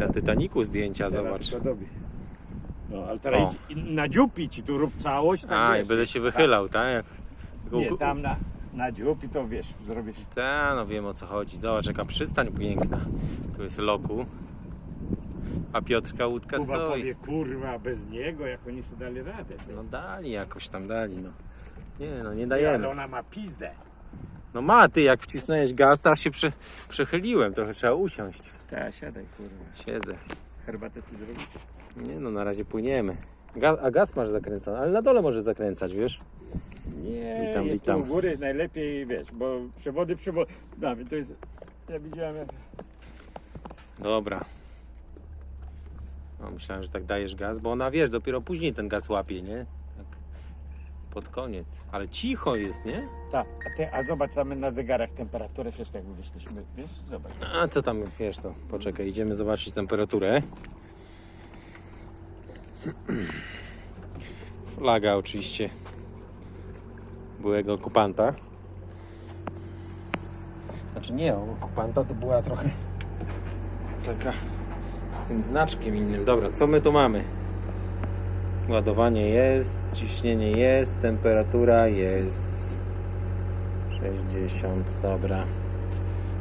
Na Titaniku zdjęcia, zobacz. Podobie. No, ale teraz idź na dziupi ci tu rób całość. Tam A, i wiesz, będę się wychylał, tak? Nie, tam na, na dziupi to wiesz, zrobisz. Ta, no wiem o co chodzi. Zobacz, jaka przystań piękna. Tu jest loku. A Piotrka łódka Kuba stoi. powie, kurwa, bez niego, jak oni sobie dali radę. No dali jakoś tam dali, no. Nie no, nie ale dajemy. ona ma pizdę. No ma, ty jak wcisnąłeś gaz, teraz się prze, przechyliłem, trochę trzeba usiąść. Ta, siadaj, kurwa. Siedzę. Herbatę ci zrobić? Nie no, na razie płyniemy. Ga, a gaz masz zakręcony, ale na dole możesz zakręcać, wiesz? Nie, Witam, jest witam. tu u góry najlepiej, wiesz, bo przewody, przewody. Dawid, to jest, ja widziałem jak... Dobra. No, myślałem, że tak dajesz gaz, bo ona wiesz, dopiero później ten gaz łapie, nie? Tak pod koniec. Ale cicho jest, nie? Ta, a, ty, a zobacz tam na zegarach temperaturę, wszystko jakby wyszliśmy, wiesz, zobacz. A co tam, wiesz to, poczekaj, idziemy zobaczyć temperaturę. Flaga oczywiście byłego okupanta. Znaczy nie, okupanta to była trochę taka z tym znaczkiem innym. Dobra, co my tu mamy? Ładowanie jest, ciśnienie jest, temperatura jest 60, dobra.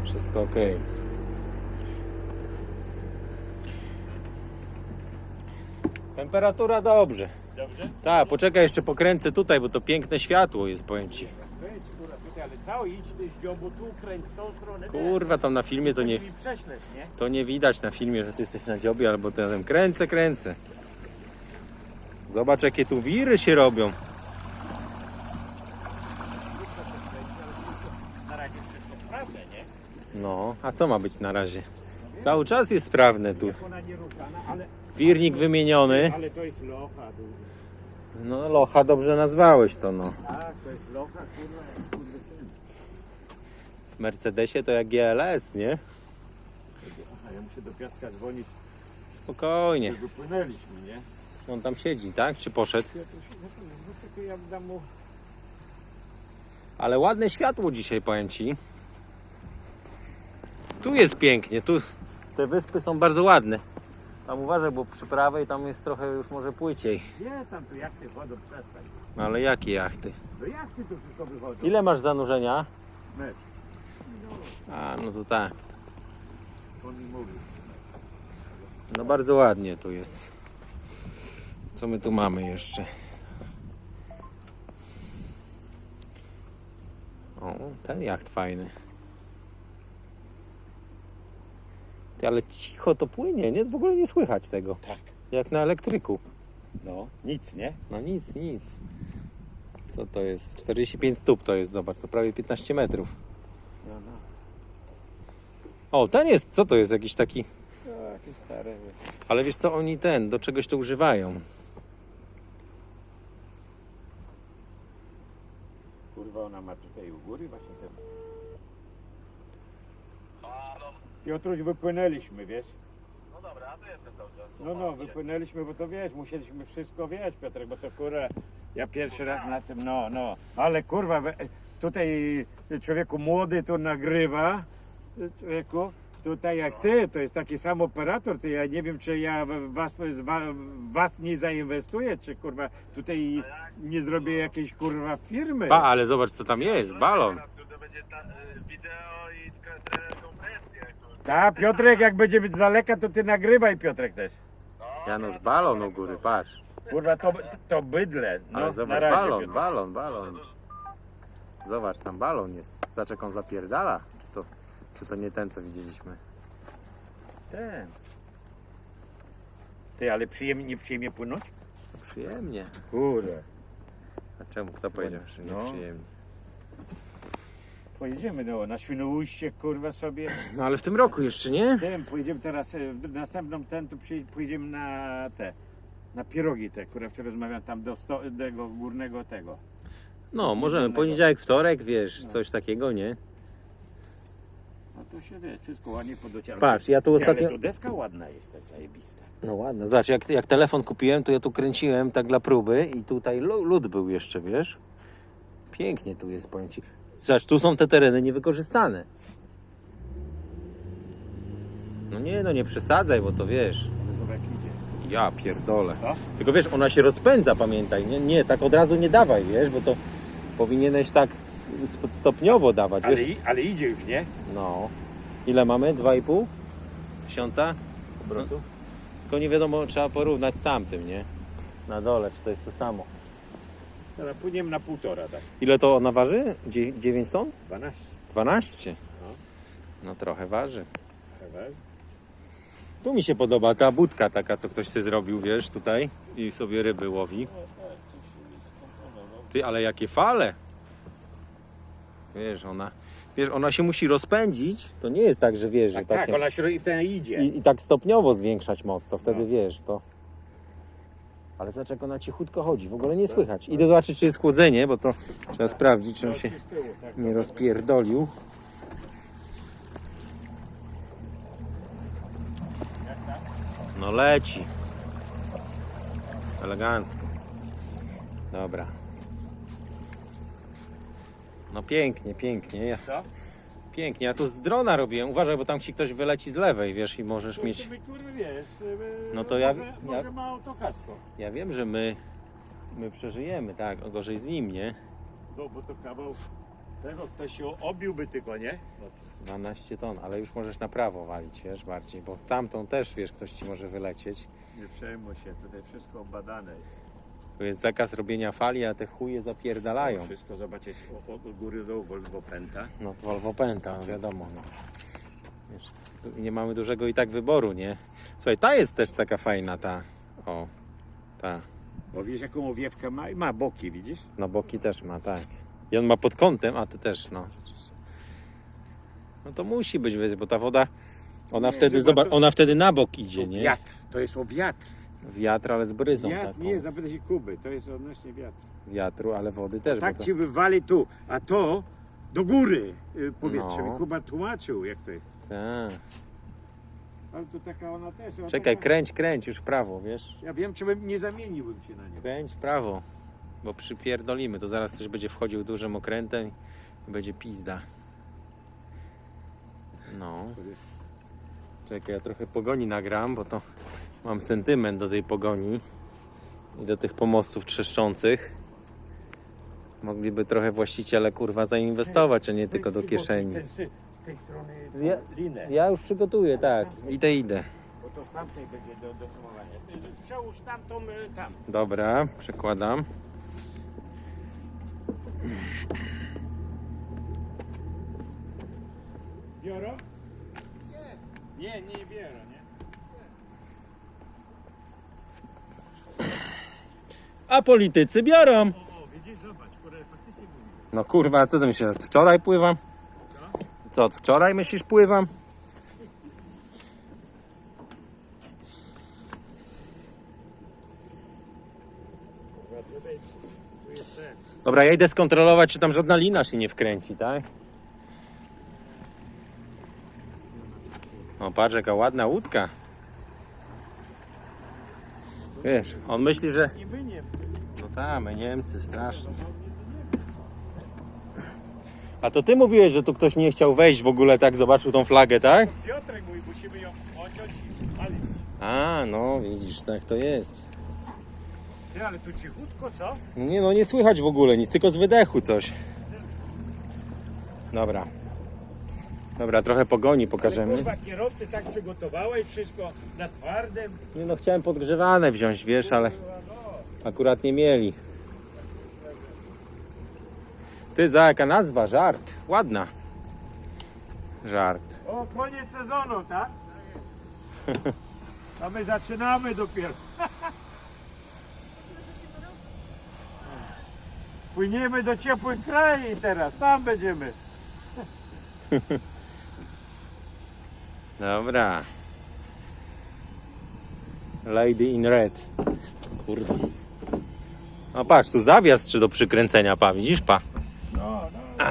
Wszystko ok. Temperatura dobrze. Dobrze? Tak, poczekaj, jeszcze pokręcę tutaj, bo to piękne światło jest, powiem ci. Kurwa, tutaj, ale cały idź ty z dziobu, tu kręć, w tą stronę. Kurwa, tam na filmie to nie, Mi prześlesz, nie? to nie widać na filmie, że ty jesteś na dziobie albo ten. Kręcę, kręcę. Zobacz, jakie tu wiry się robią. Na razie wszystko sprawne, nie? No, a co ma być na razie? Cały czas jest sprawne tu. Jak ona nie ruszana, ale, Wirnik wymieniony. ale to jest locha, tu. No, locha dobrze nazwałeś to, no. Tak, to jest locha, kurwa, jak kurde syn. W Mercedesie to jak GLS, nie? Aha, ja muszę do Piatka dzwonić, Spokojnie. że wypłynęliśmy, nie? On tam siedzi, tak? Czy poszedł? Ja no no dam mu... Ale ładne światło dzisiaj, powiem ci. Tu jest pięknie, tu te wyspy są bardzo ładne. Tam uważaj, bo przy prawej tam jest trochę już może płyciej. Nie, tam tu jachty wchodzą, przestań. No ale jakie jachty? Do jachty tu wszystko wychodzą. Ile masz zanurzenia? Mecz. A, no to tak. On mi mówi. No bardzo ładnie tu jest. Co my tu mamy jeszcze? O, ten jacht fajny. Ty, ale cicho to płynie, nie? W ogóle nie słychać tego. Tak. Jak na elektryku. No, nic, nie? No nic, nic. Co to jest? 45 stóp to jest, zobacz, to prawie 15 metrów. No, no. O, ten jest, co to jest? Jakiś taki... No, jakie stare. wiesz. Ale wiesz co, oni ten, do czegoś to używają. Kurwa, ona ma tutaj u góry właśnie ten. Piotruś, wypłynęliśmy, wiesz? No dobra, a to jestem cały czas. No, no, wypłynęliśmy, bo to wiesz, musieliśmy wszystko wiedzieć, Piotrek, bo to kurwa, ja pierwszy raz na tym, no, no. Ale kurwa, we- tutaj człowieku młody to nagrywa, człowieku, tutaj jak ty, to jest taki sam operator, to ja nie wiem, czy ja w was, w wa- w was nie zainwestuję, czy kurwa, tutaj nie zrobię jakiejś kurwa firmy. Pa, ale zobacz co tam jest, balon. Teraz kurde będzie ta, y, wideo i ka- konferencja. kurde. Ta, Piotrek, jak będzie być z daleka, to ty nagrywaj, Piotrek też. Janusz, balon u góry, patrz. Kurwa, to, to bydle. No, Ale na zobacz, razie, balon, Piotr. balon, balon. Zobacz, tam balon jest. Zobacz jak on zapierdala. Czy to, czy to nie ten, co widzieliśmy? Ten. Ty, ale przyjemnie, nie przyjemnie płynąć? No przyjemnie. Kurde. A czemu? Kto powiedział, że No. przyjemnie? Pojedziemy no, na Świnoujście, kurwa sobie. No ale w tym roku jeszcze, nie? Tym, pojedziemy teraz, e, w następną ten, to przyj- pojedziemy na te, na pierogi te, które wczoraj rozmawiam tam do, sto, tego górnego tego. No, możemy. Poniedziałek, wtorek, wiesz, coś takiego, nie? To się wie, wszystko ładnie podociągnąć. Patrz, ja tu ostatnio... Ale to deska ładna jest, ta zajebista. No ładne. Zobacz, jak, jak telefon kupiłem, to ja tu kręciłem tak dla próby i tutaj lu- lód był jeszcze, wiesz? Pięknie tu jest, powiem ci. Zobacz, tu są te tereny niewykorzystane. No nie, no nie przesadzaj, bo to wiesz. Zobacz jak idzie. Ja pierdolę. Co? Tylko wiesz, ona się rozpędza, pamiętaj. Nie, nie, tak od razu nie dawaj, wiesz, bo to powinieneś tak stopniowo dawać, Ale, wiesz. i, ale idzie już, nie? No. Ile mamy? 2,5 tysiąca? Obrotu? Tylko nie wiadomo, trzeba porównać z tamtym, nie? Na dole, czy to jest to samo. Dobra, płyniemy na półtora, tak. Ile to ona waży? 9 ton? 12. 12. No. No trochę waży. Prawda? Tu mi się podoba ta budka taka, co ktoś sobie zrobił, wiesz, tutaj i sobie ryby łowi. Ty, ale jakie fale! Wiesz, ona, wiesz, ona się musi rozpędzić. To nie jest tak, że wiesz, że Tak, tak, ona się i wtedy idzie. i, i tak stopniowo zwiększać moc, to wtedy No. wiesz, to... Ale zobacz, jak ona cichutko chodzi, w ogóle nie słychać. Idę zobaczyć, czy jest chłodzenie, bo to trzeba sprawdzić, czy on się Z tyłu, tak. nie rozpierdolił. No leci. Elegancko. Dobra. No pięknie, pięknie. Ja, Co? pięknie. Ja to z drona robiłem. Uważaj, bo tam ci ktoś wyleci z lewej, wiesz, i możesz mieć... Kurwa, wiesz, No to ja- Może, ja- może ma autokasko. Ja wiem, że my, my przeżyjemy, tak, o gorzej z nim, nie? No, bo to kawał tego ktoś się obiłby tylko, nie? No, 12 ton, ale już możesz na prawo walić, wiesz, bardziej, bo tamtą też, wiesz, ktoś ci może wylecieć. nie przejmuj się, tutaj wszystko obadane jest. Tu jest zakaz robienia fali, a te chuje zapierdalają. Wszystko zobacz jest od góry do Volvo Penta. No Volvo Penta, no wiadomo, no. Wiesz, nie mamy dużego i tak wyboru, nie? Słuchaj, ta jest też taka fajna, ta, o, ta, Bo wiesz jaką owiewkę ma? I ma boki, widzisz? na boki też ma, tak. I on ma pod kątem, a ty też, no. No to musi być, wiesz, bo ta woda, ona Nie, wtedy, zobacz, to- ona wtedy na bok To idzie, nie? wiatr, to jest o wiatr. Wiatr, ale z bryzą Wiatr, taką. nie, zapytaj się Kuby, to jest odnośnie wiatru. Wiatru, ale wody też, Tak bo to... ci wywali tu, a to do góry y, powietrze. No. Mi Kuba tłumaczył jak to jest. Tak. Ale to taka ona też. Ona Czekaj, taka... kręć, kręć już w prawo, wiesz? Ja wiem, czy bym nie zamieniłbym się na nią. Kręć w prawo, bo przypierdolimy. To zaraz ktoś będzie wchodził dużym okrętem i będzie pizda. No. Czekaj, ja trochę pogoni nagram, bo to mam sentyment do tej pogoni i do tych pomostów trzeszczących. Mogliby trochę właściciele kurwa zainwestować, a nie tylko do kieszeni. Z tej strony Ja- linę, Ja już przygotuję, tak. Idę, idę. bo to z tamtej będzie do, Przełóż tamtą y, tam. Dobra, przekładam. Bioro? Nie. Nie, nie nie? A politycy biorą. O, o, widzisz, zobacz, kurde, faktycznie mówi. No kurwa, co ty myślisz? Od wczoraj pływam? Co, od wczoraj myślisz pływam? Kurwa, tutaj, tu jest ten. Dobra, ja idę skontrolować, czy tam żadna lina się nie wkręci, tak? O, patrz, jaka ładna łódka. Wiesz, on myśli, że... I wy My Niemcy, strasznie. A to ty mówiłeś, że tu ktoś nie chciał wejść w ogóle, tak zobaczył tą flagę, tak? Piotrek mówi, musimy ją ociąć i spalić. A, no widzisz, tak to jest. Ty, ale tu cichutko, co? Nie no, nie słychać w ogóle nic, tylko z wydechu coś. Dobra. Dobra, trochę pogoni Ale pokażemy. kurwa, kierowcy tak przygotowałeś wszystko na twardym. Nie no, chciałem podgrzewane wziąć, wiesz, ale Kurwa, no. Akurat nie mieli. Ty, za jaka nazwa? Żart. Ładna. Żart. O, koniec sezonu, tak? A my zaczynamy dopiero. Płyniemy do ciepłych krajów teraz, tam będziemy. Dobra. Lady in red. Kurde. No patrz, tu zawias czy do przykręcenia, pa, widzisz, pa. No, no,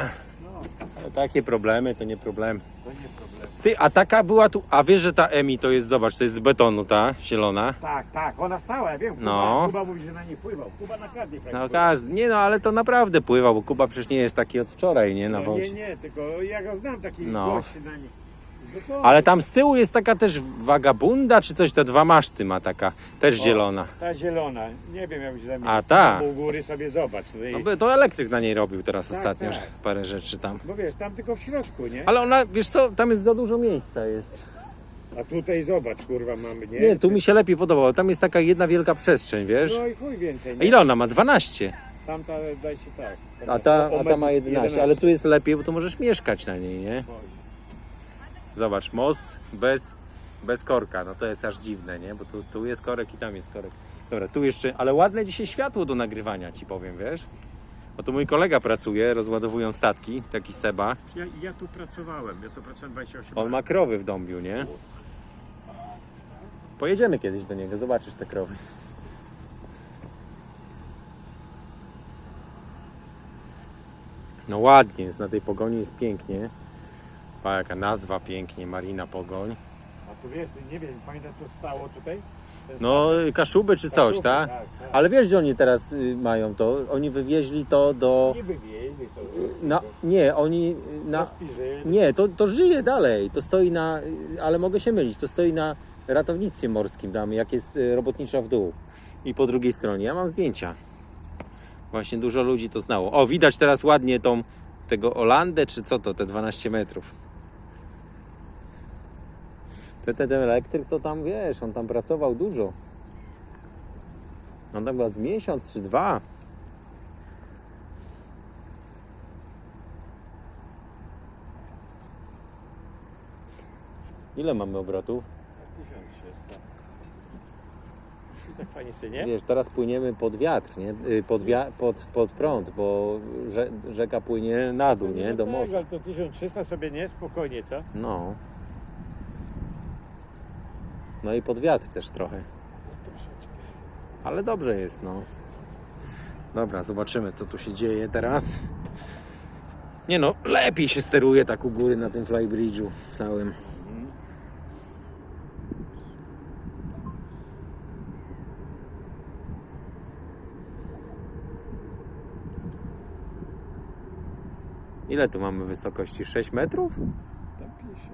Ale takie problemy to nie problemy. to nie problem. Ty, a taka była tu, a wiesz, że ta Emi to jest, zobacz, to jest z betonu ta, zielona. Tak, tak, ona stała, ja wiem. Kuba, No. Kuba mówi, że na nie pływał. Kuba na każdej prawie No każdy, nie no, ale to naprawdę pływał, bo Kuba przecież nie jest taki od wczoraj, nie, na no, nie, wodzie. nie, tylko ja go znam taki No. gość na nie. Ale tam z tyłu jest taka też wagabunda, czy coś, te dwa maszty ma taka, też zielona. Ta zielona, nie wiem jak się zamieni. A, ta. U góry sobie zobacz. Tutaj. No by to elektryk na niej robił teraz Tak, ostatnio, tak. parę rzeczy tam. Bo wiesz, tam tylko w środku, nie? Ale ona, wiesz co, tam jest za dużo miejsca jest. A tutaj zobacz, kurwa, mamy, nie? Nie, tu mi się lepiej podobało, tam jest taka jedna wielka przestrzeń, wiesz? No i chuj więcej, A nie? ile ona ma? 12. Tamta, daj się tak. A ta, a ta ma metr 11, ale tu jest lepiej, bo tu możesz mieszkać na niej, nie? Oj. Zobacz, most bez, bez korka, no to jest aż dziwne, nie? Bo tu, tu jest korek i tam jest korek. Dobra, tu jeszcze, ale ładne dzisiaj światło do nagrywania ci powiem, wiesz? Bo tu mój kolega pracuje, rozładowują statki, taki Seba. Ja, ja tu pracowałem, ja tu pracowałem 28 On ma krowy w dąbiu, nie? Pojedziemy kiedyś do niego, zobaczysz te krowy. No ładnie jest, na tej pogoni jest pięknie. Pa, jaka nazwa pięknie, Marina Pogoń. A tu wiesz, nie wiem, pamiętasz co stało tutaj? Ten No, Kaszuby czy coś, Kaszuby, tak? tak, tak. Ale wiesz, gdzie oni teraz y, mają to? Oni wywieźli to do... Nie wywieźli to. Na, nie, oni y, na. Nie, to, to żyje dalej. To stoi na... y, Ale mogę się mylić. To stoi na ratownictwie morskim tam, jak jest y, robotnicza w dół. I po drugiej stronie. Ja mam zdjęcia. Właśnie dużo ludzi to znało. O, widać teraz ładnie tą... Tego Olandę, czy co to? Te 12 metrów. Ten, ten, ten elektryk to tam, wiesz, on tam pracował dużo. On tam chyba z miesiąc czy dwa. Ile mamy obrotów? 1300. Tak fajnie sobie, nie? Wiesz, teraz płyniemy pod wiatr, nie? Y, Pod, wia- pod, pod prąd, bo rze- rzeka płynie na dół, nie? No Do tak, morza. ale to 1300 sobie nie, spokojnie, co? No. No i pod wiatr też trochę. Ale dobrze jest, no. Dobra, zobaczymy, co tu się dzieje teraz. Nie no, lepiej się steruje tak u góry na tym flybridge'u całym. Ile tu mamy wysokości? 6 metrów? Tam pisze.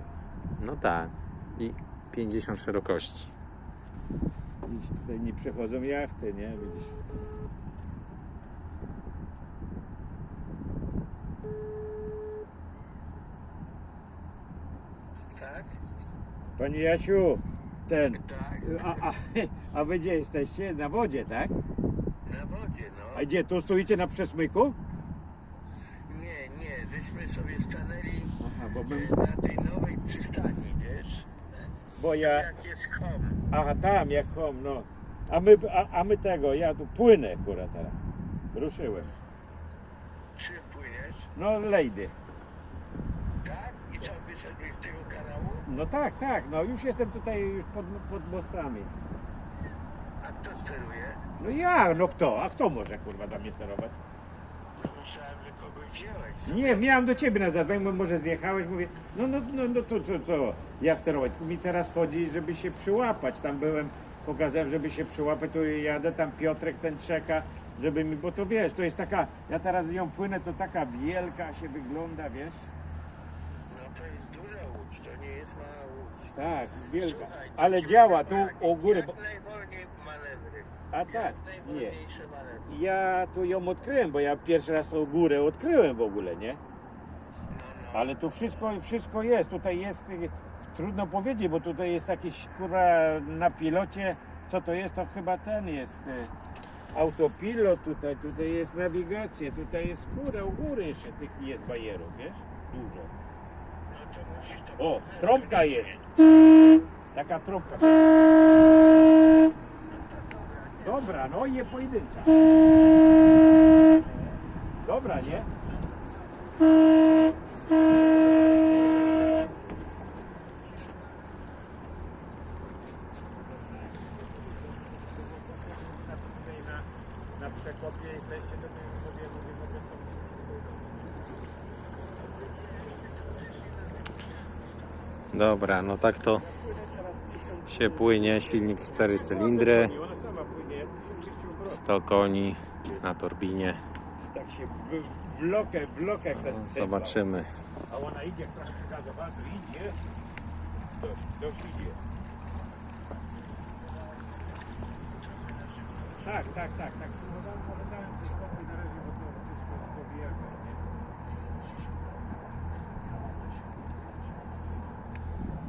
No tak. I 50 szerokości. Widzisz, tutaj nie przechodzą jachty, nie? Widzisz? Tak? Panie Jasiu, ten, Tak. a, a, a wy gdzie jesteście? Na wodzie, tak? Na wodzie, no. A gdzie, tu stoicie na przesmyku? Nie, nie, żeśmy sobie stanęli Aha, bo bym, e, na tej nowej? Bo ja, Jak jest kom. aha, tam, jak hom, no. A my, a, a my tego, ja tu płynę, kurwa, teraz. Ruszyłem. Czym płyniesz? No, lejdy. Tak? I co, wyszedłeś z tego kanału? No tak, tak, no już jestem tutaj już pod, pod mostami. A kto steruje? No ja, no kto? A kto może, kurwa, tam mnie sterować? No myślałem, że kogoś wziąłeś. Nie, miałem do ciebie na zadzwoń, bo może zjechałeś, mówię, no, no, no, no to co, co, ja sterować. Mi teraz chodzi, żeby się przyłapać. Tam byłem, pokazałem, żeby się przyłapać, tu jadę, tam Piotrek ten czeka, żeby mi, bo to wiesz, to jest taka, ja teraz ją płynę, to taka wielka się wygląda, wiesz? No to jest duża łódź, to nie jest mała łódź. Tak, wielka. Słuchaj, Ale działa tu góry, Jak bo. A tak, nie. Ja tu ją odkryłem, bo ja pierwszy raz tą górę odkryłem w ogóle, nie? No, no. Ale tu wszystko, wszystko jest. Tutaj jest, y, trudno powiedzieć, bo tutaj jest jakiś kurwa na pilocie. Co to jest? To chyba ten jest. y, Autopilot tutaj, tutaj jest nawigacja, tutaj jest kurę, u góry jeszcze tych jest bajerów, wiesz? Dużo. No to musisz to O, trąbka jest. Taka trąbka. Dobra, no i je pojedyncza. Dobra, nie? Na, przekopie jesteście, mówię, Dobra, no tak to się płynie. Silnik 4 cylindry, Ona sama płynie, jak 1600 obrotów. 100 koni na turbinie. Tak się w, w lokę, w lokę jak ten Zobaczymy. A ona idzie, trochę przygazowała, to idzie. dość, dość idzie. Tak, tak, tak, tak. Pogadałem spokój na razie, bo to wszystko nie?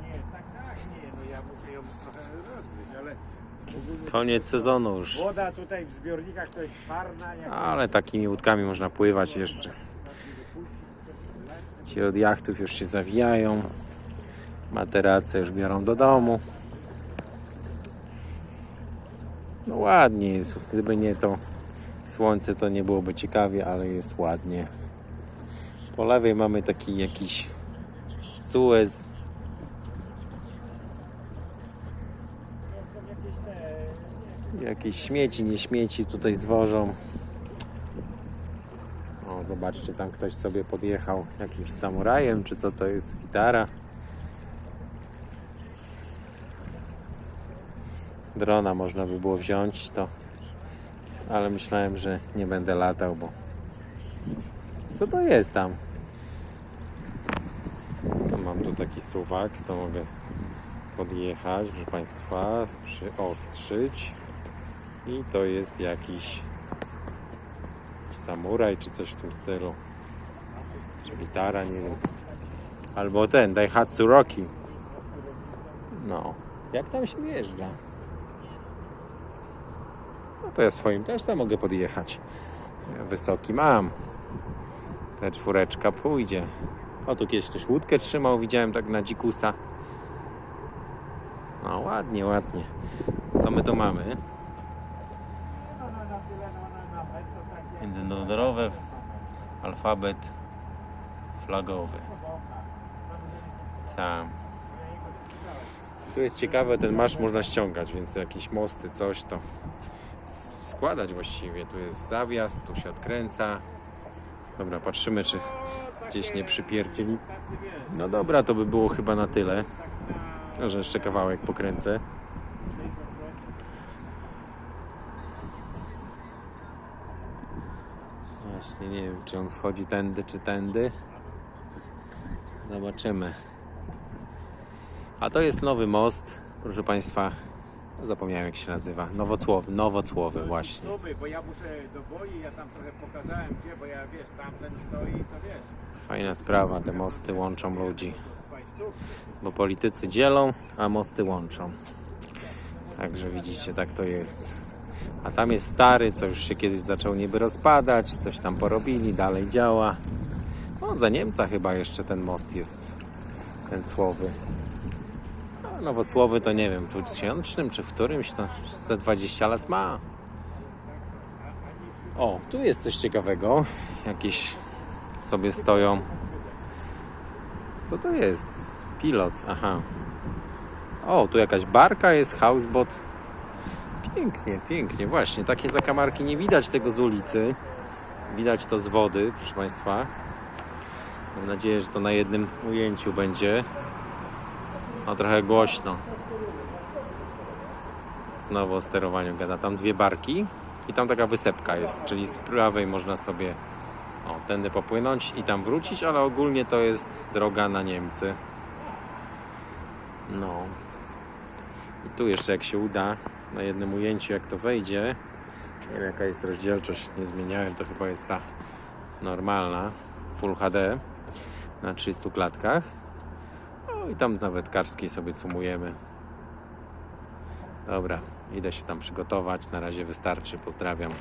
Nie, tak, tak, nie, no ja muszę ją trochę rozgryźć, ale Koniec sezonu już. woda tutaj w zbiornikach to jest czarna, jak Ale takimi łódkami można pływać jeszcze. Ci od jachtów już się zawijają. Materace już biorą do domu. No ładnie jest. Gdyby nie to słońce, to nie byłoby ciekawie, ale jest ładnie. Po lewej mamy taki jakiś Suez. to są jakieś te... Jakieś śmieci, nie śmieci tutaj zwożą. O, zobaczcie, tam ktoś sobie podjechał jakimś samurajem, czy co to jest, gitara. Drona można by było wziąć, to ale myślałem, że nie będę latał, bo co to jest tam? No, mam tu taki suwak, to mogę podjechać, proszę Państwa, przyostrzyć. I to jest jakiś samuraj czy coś w tym stylu. Czy gitara, nie wiem. Albo ten, Daihatsu Rocky. No, jak tam się wjeżdża? No to ja swoim też tam mogę podjechać. Wysoki mam. Ta czwóreczka pójdzie. O, tu kiedyś ktoś łódkę trzymał, widziałem tak na dzikusa. No ładnie, ładnie. Co my tu mamy? No, no, na tyle, no, no, nawet Międzynarodowy alfabet flagowy. Tam. Tu jest ciekawe, ten marsz można ściągać, więc jakieś mosty, coś to składać właściwie. Tu jest zawias, tu się odkręca. Dobra, patrzymy, czy gdzieś nie przypierdzieli. No dobra, to by było chyba na tyle. Może jeszcze kawałek pokręcę. 60 metrów. Właśnie nie wiem, czy on wchodzi tędy, czy tędy. Zobaczymy. A to jest nowy most, proszę Państwa. Zapomniałem jak się nazywa. Nowocłowy, Nowocłowy właśnie. Bo ja muszę do boi, ja tam trochę pokazałem gdzie, bo ja wiesz, tamten stoi, to wiesz, Fajna sprawa, te mosty łączą ludzi. Bo politycy dzielą, a mosty łączą. Także widzicie, tak to jest. A tam jest stary, co już się kiedyś zaczął niby rozpadać, coś tam porobili, dalej działa. No, za Niemca chyba jeszcze ten most jest, ten Cłowy. A Nowocłowy to nie wiem, w 2000 czy w którymś to ze 20 lat ma. O, tu jest coś ciekawego. Jakieś sobie stoją. Co to jest? Pilot, aha. O, tu jakaś barka jest, houseboat. Pięknie, pięknie, właśnie. Takie zakamarki nie widać tego z ulicy. Widać to z wody, proszę Państwa. Mam nadzieję, że to na jednym ujęciu będzie. No trochę głośno. Znowu o sterowaniu gada. Tam dwie barki i tam taka wysepka jest, czyli z prawej można sobie o, tędy popłynąć i tam wrócić, ale ogólnie to jest droga na Niemcy. No. I tu jeszcze jak się uda, na jednym ujęciu jak to wejdzie, nie wiem jaka jest rozdzielczość, nie zmieniałem, to chyba jest ta normalna, Full HD na 300 klatkach. No i tam nawet karskiej sobie cumujemy. Dobra, idę się tam przygotować, na razie wystarczy, pozdrawiam.